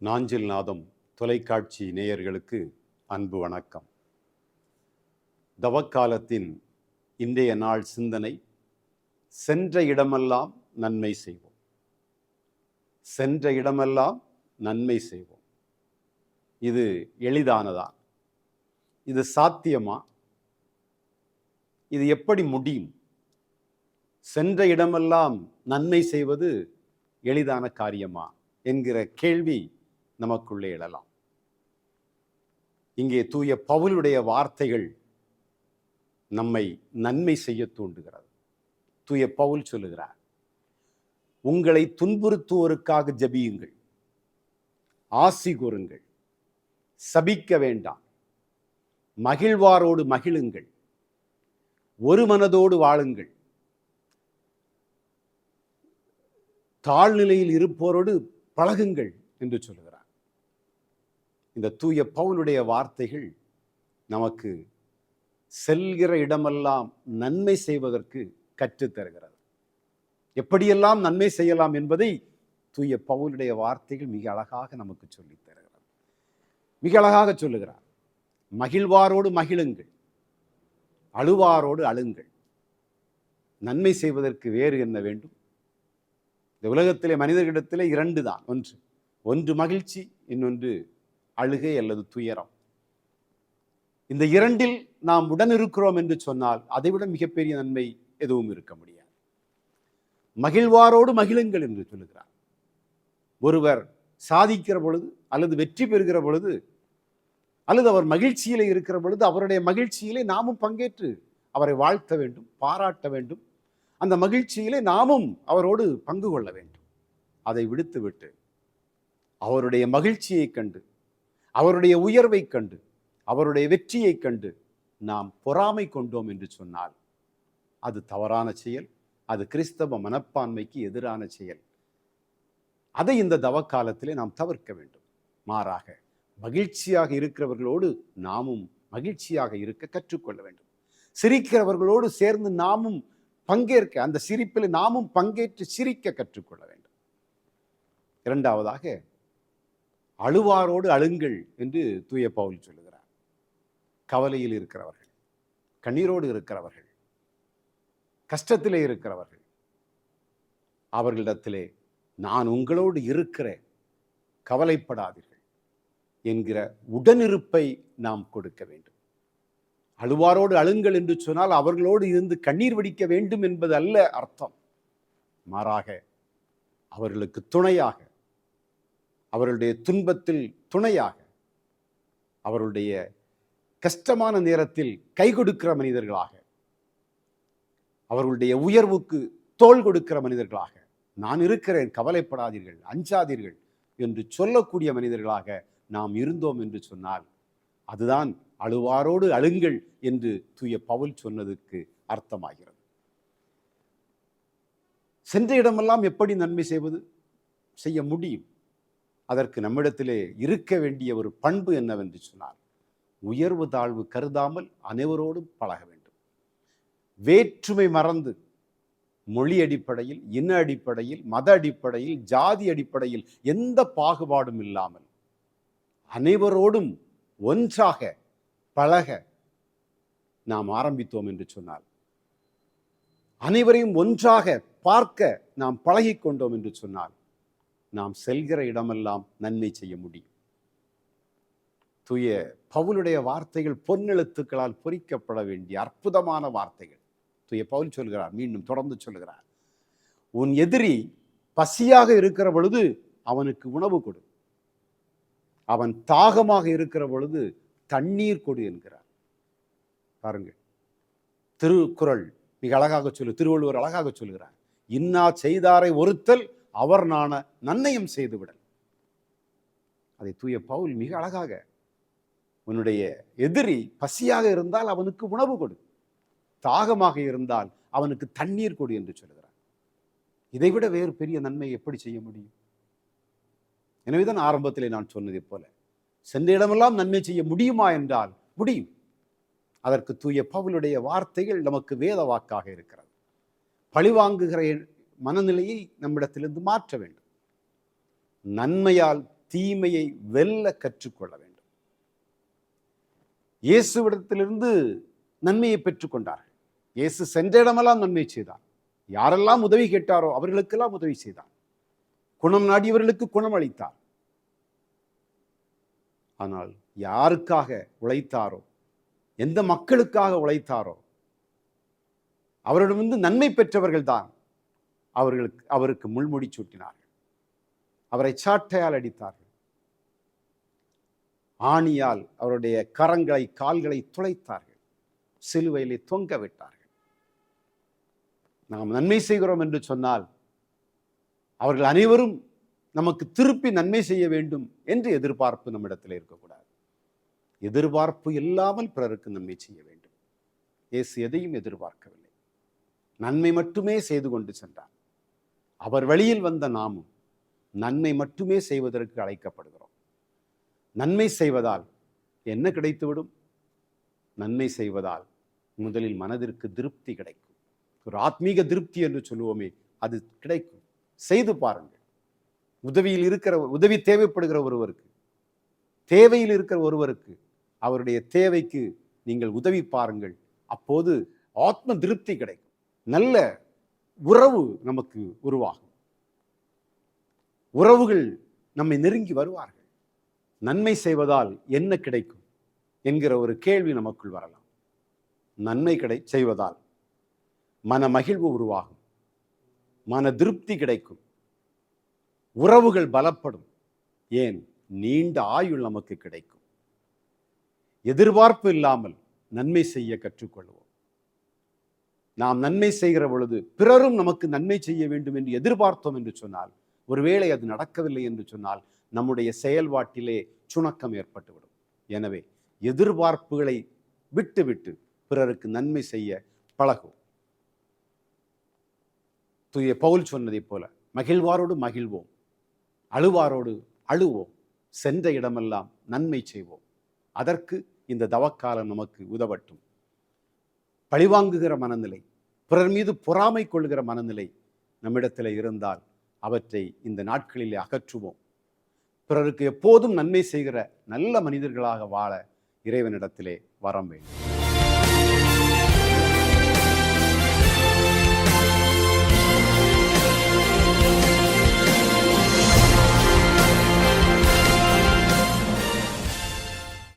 நாஞ்சில் நாதம் தொலைக்காட்சி நேயர்களுக்கு அன்பு வணக்கம். தவக்காலத்தின் இன்றைய நாள் சிந்தனை சென்ற இடமெல்லாம் நன்மை செய்வோம். சென்ற இடமெல்லாம் நன்மை செய்வோம். இது எளிதானதா? இது சாத்தியமா? இது எப்படி முடியும்? சென்ற இடமெல்லாம் நன்மை செய்வது எளிதான காரியமா? என்கிற கேள்வி நமக்குள்ளே எழலாம். இங்கே தூய பவுலுடைய வார்த்தைகள் நம்மை நன்மை செய்ய தூண்டுகிறது. தூய பவுல் சொல்லுகிறார் உங்களை துன்புறுத்துவோருக்காக ஜபியுங்கள் ஆசி கூறுங்கள் சபிக்க வேண்டாம் மகிழ்வாரோடு மகிழுங்கள் ஒரு மனதோடு வாழுங்கள். தாழ்நிலையில் இருப்போரோடு பழகுங்கள் என்று சொல்லுகிறார். இந்த தூய பவுலுடைய வார்த்தைகள் நமக்கு செல்கிற இடமெல்லாம் நன்மை செய்வதற்கு கற்றுத்தருகிறது எப்படியெல்லாம் நன்மை செய்யலாம் என்பதை தூய பவுலுடைய வார்த்தைகள் மிக அழகாக நமக்கு சொல்லித் தருகிறது. மிக அழகாக சொல்லுகிறார். மகிழ்வாரோடு மகிழுங்கள். அழுவாரோடு அழுங்கள். நன்மை செய்வதற்கு வேறு என்ன வேண்டும்? இந்த உலகத்திலே மனிதர்களிடத்திலே இரண்டு தான். ஒன்று ஒன்று மகிழ்ச்சி இன்னொன்று அழுகை அல்லது துயரம். இந்த இரண்டில் நாம் உடனிருக்கிறோம் என்று சொன்னால் அதைவிட மிகப்பெரிய நன்மை எதுவும் இருக்க முடியாது. மகிழ்வாரோடு மகிழுங்கள் என்று சொல்லுகிறார். ஒருவர் சாதிக்கிற பொழுது அல்லது வெற்றி பெறுகிற பொழுது அல்லது அவர் மகிழ்ச்சியில் இருக்கிற பொழுது அவருடைய மகிழ்ச்சியிலே நாமும் பங்கேற்று அவரை வாழ்த்த வேண்டும் பாராட்ட வேண்டும். அந்த மகிழ்ச்சியிலே நாமும் அவரோடு பங்கு கொள்ள வேண்டும். அதை விடுத்துவிட்டு அவருடைய மகிழ்ச்சியை கண்டு அவருடைய உயர்வை கண்டு அவருடைய வெற்றியை கண்டு நாம் பொறாமை கொண்டோம் என்று சொன்னால் அது தவறான செயல் அது கிறிஸ்தவ மனப்பான்மைக்கு எதிரான செயல். அதை இந்த தவக்காலத்திலே நாம் தவிர்க்க வேண்டும். மாறாக மகிழ்ச்சியாக இருக்கிறவர்களோடு நாமும் மகிழ்ச்சியாக இருக்க கற்றுக்கொள்ள வேண்டும். சிரிக்கிறவர்களோடு சேர்ந்து நாமும் பங்கேற்க அந்த சிரிப்பில் நாமும் பங்கேற்று சிரிக்க கற்றுக்கொள்ள வேண்டும். இரண்டாவதாக அழுவாரோடு அழுங்கள் என்று தூய பவுல் சொல்லுகிறார். கவலையில் இருக்கிறவர்கள் கண்ணீரோடு இருக்கிறவர்கள் கஷ்டத்திலே இருக்கிறவர்கள் அவர்களிடத்திலே நான் உங்களோடு இருக்கிறேன் கவலைப்படாதீர்கள் என்கிற உடனிருப்பை நாம் கொடுக்க வேண்டும். அழுவாரோடு அழுங்கள் என்று சொன்னால் அவர்களோடு இருந்து கண்ணீர் வடிக்க வேண்டும் என்பது அல்ல அர்த்தம். மாறாக அவர்களுக்கு துணையாக அவர்களுடைய துன்பத்தில் துணையாக அவர்களுடைய கஷ்டமான நேரத்தில் கை கொடுக்கிற மனிதர்களாக அவர்களுடைய உயர்வுக்கு தோள் கொடுக்கிற மனிதர்களாக நான் இருக்கிறேன் கவலைப்படாதீர்கள் அஞ்சாதீர்கள் என்று சொல்லக்கூடிய மனிதர்களாக நாம் இருந்தோம் என்று சொன்னால் அதுதான் அழுவாரோடு அழுங்கள் என்று தூய பவுல் சொன்னதுக்கு அர்த்தமாகிறது. சென்ற இடமெல்லாம் எப்படி நன்மை செய்வது செய்ய முடியும்? அதற்கு நம்மிடத்திலே இருக்க வேண்டிய ஒரு பண்பு என்னவென்று சொன்னால் உயர்வு தாழ்வு கருதாமல் அனைவரோடும் பழக வேண்டும். வேற்றுமை மறந்து மொழி அடிப்படையில் இன அடிப்படையில் மத அடிப்படையில் ஜாதி அடிப்படையில் எந்த பாகுபாடும் இல்லாமல் அனைவரோடும் ஒன்றாக பழக நாம் ஆரம்பித்தோம் என்று சொன்னால் அனைவரையும் ஒன்றாக பார்க்க நாம் பழகி கொண்டோம் என்று சொன்னால் நாம் செல்கிற இடமெல்லாம் நன்மை செய்ய முடியும். தூய பவுலுடைய வார்த்தைகள் பொன்னெழுத்துக்களால் பொறிக்கப்பட வேண்டிய அற்புதமான வார்த்தைகள். தூய பவுல் சொல்கிறார் மீண்டும் தொடர்ந்து சொல்கிறார். உன் எதிரி பசியாக இருக்கிற பொழுது அவனுக்கு உணவு கொடு. அவன் தாகமாக இருக்கிற பொழுது தண்ணீர் கொடு என்கிறார். பாருங்கள். திருக்குறள் மிக அழகாக சொல்லு திருவள்ளுவர் அழகாக சொல்கிறார். இன்னா செய்தாரை ஒருத்தல் அவர் நாண நன்னயம் செய்துவிடல். அதை தூய பவுல் மிக அழகாக உன்னுடைய எதிரி பசியாக இருந்தால் அவனுக்கு உணவு கொடு. தாகமாக இருந்தால் அவனுக்கு தண்ணீர் கொடு என்று சொல்கிறார் இதைவிட வேறு பெரிய நன்மை எப்படி செய்ய முடியும்? எனவேதான் ஆரம்பத்திலே நான் சொன்னதை போல சென்ற இடமெல்லாம் நன்மை செய்ய முடியுமா என்றால் முடியும். அதற்கு தூய பவுலுடைய வார்த்தைகள் நமக்கு வேத வாக்காக இருக்கிறது. பழிவாங்குகிற மனநிலையை நம்மிடத்திலிருந்து மாற்ற வேண்டும். நன்மையால் தீமையை வெல்ல கற்றுக்கொள்ள வேண்டும். இயேசுவிடத்திலிருந்து நன்மையை பெற்றுக்கொண்டார்கள். இயேசு சென்ற இடமெல்லாம் நன்மை செய்தார். யாரெல்லாம் உதவி கேட்டாரோ அவர்களுக்கெல்லாம் உதவி செய்தார். குணம் நாடியவர்களுக்கு குணம் அளித்தார். ஆனால் யாருக்காக உழைத்தாரோ எந்த மக்களுக்காக உழைத்தாரோ அவரிடமிருந்து நன்மை பெற்றவர்கள் தான் அவர்களுக்கு அவருக்கு முள்முடி சூட்டினார்கள். அவரை சாட்டையால் அடித்தார்கள். ஆணியால் அவருடைய கரங்களை கால்களை துளைத்தார்கள். சிலுவையிலே தொங்க விட்டார்கள். நாம் நன்மை செய்கிறோம் என்று சொன்னால் அவர்கள் அனைவரும் நமக்கு திருப்பி நன்மை செய்ய வேண்டும் என்று எதிர்பார்ப்பு நம்மிடத்தில் இருக்கக்கூடாது. எதிர்பார்ப்பு இல்லாமல் பிறருக்கு நன்மை செய்ய வேண்டும். இயேசு எதையும் எதிர்பார்க்கவில்லை. நன்மை மட்டுமே செய்து கொண்டு சென்றார். அவர் வழியில் வந்த நாமும் நன்மை மட்டுமே செய்வதற்கு அழைக்கப்படுகிறோம். நன்மை செய்வதால் என்ன கிடைத்துவிடும்? நன்மை செய்வதால் முதலில் மனதிற்கு திருப்தி கிடைக்கும். ஒரு ஆத்மீக திருப்தி என்று சொல்லுவோமே அது கிடைக்கும். செய்து பாருங்கள். உதவியில் இருக்கிற உதவி தேவைப்படுகிற ஒருவருக்கு தேவையில் இருக்கிற ஒருவருக்கு அவருடைய தேவைக்கு நீங்கள் உதவி பாருங்கள். அப்போது ஆத்ம திருப்தி கிடைக்கும். நல்ல உறவு நமக்கு உருவாகும். உறவுகள் நம்மை நெருங்கி வருவார்கள். நன்மை செய்வதால் என்ன கிடைக்கும் என்கிற ஒரு கேள்வி நமக்குள் வரலாம். நன்மை கிடை செய்வதால் மன மகிழ்வு உருவாகும். மன திருப்தி கிடைக்கும். உறவுகள் பலப்படும். ஏன்? நீண்ட ஆயுள் நமக்கு கிடைக்கும். எதிர்பார்ப்பு இல்லாமல் நன்மை செய்ய கற்றுக்கொள்வோம். நாம் நன்மை செய்கிற பொழுது பிறரும் நமக்கு நன்மை செய்ய வேண்டும் என்று எதிர்பார்த்தோம் என்று சொன்னால் ஒருவேளை அது நடக்கவில்லை என்று சொன்னால் நம்முடைய செயல்பாட்டிலே சுணக்கம் ஏற்பட்டுவிடும். எனவே எதிர்பார்ப்புகளை விட்டுவிட்டு பிறருக்கு நன்மை செய்ய பழகும் தூய பவுல் சொன்னதைப் போல மகிழ்வாரோடு மகிழ்வோம் அழுவாரோடு அழுவோம் சென்ற இடமெல்லாம் நன்மை செய்வோம். அதற்கு இந்த தவக்காலம் நமக்கு உதவட்டும். பழிவாங்குகிற மனநிலை பிறர் மீது பொறாமை கொள்கிற மனநிலை நம்மிடத்தில் இருந்தால் அவற்றை இந்த நாட்களிலே அகற்றுவோம். பிறருக்கு எப்போதும் நன்மை செய்கிற நல்ல மனிதர்களாக வாழ இறைவனிடத்திலே வரம் வேண்டும்.